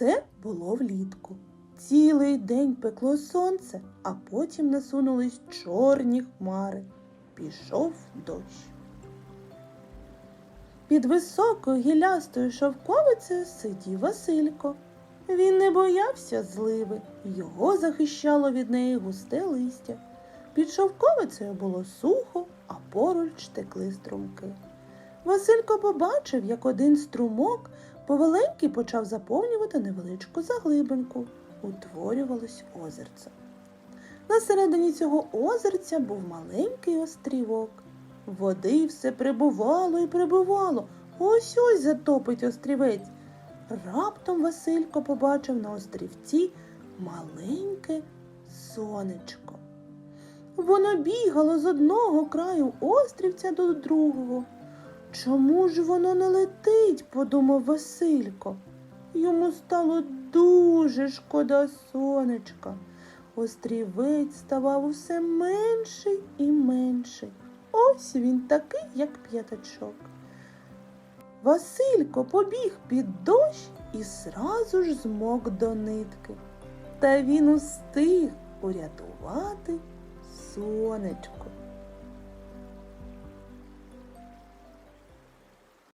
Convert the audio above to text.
Це було влітку. Цілий день пекло сонце, а потім насунулись чорні хмари. Пішов дощ. Під високою гілястою шовковицею сидів Василько. Він не боявся зливи, його захищало від неї густе листя. Під шовковицею було сухо, а поруч текли струмки. Василько побачив, як один струмок поваленький почав заповнювати невеличку заглибинку. Утворювалось озерце. На середині цього озерця був маленький острівок. Води все прибувало і прибувало. Ось ось затопить острівець. Раптом Василько побачив на острівці маленьке сонечко. Воно бігало з одного краю острівця до другого. Чому ж воно не летить? подумав Василько. Йому стало дуже шкода сонечка. Острівець ставав усе менший і менший. Ось він такий, як п'ятачок. Василько побіг під дощ і сразу ж змок до нитки. Та він устиг урятувати сонечко.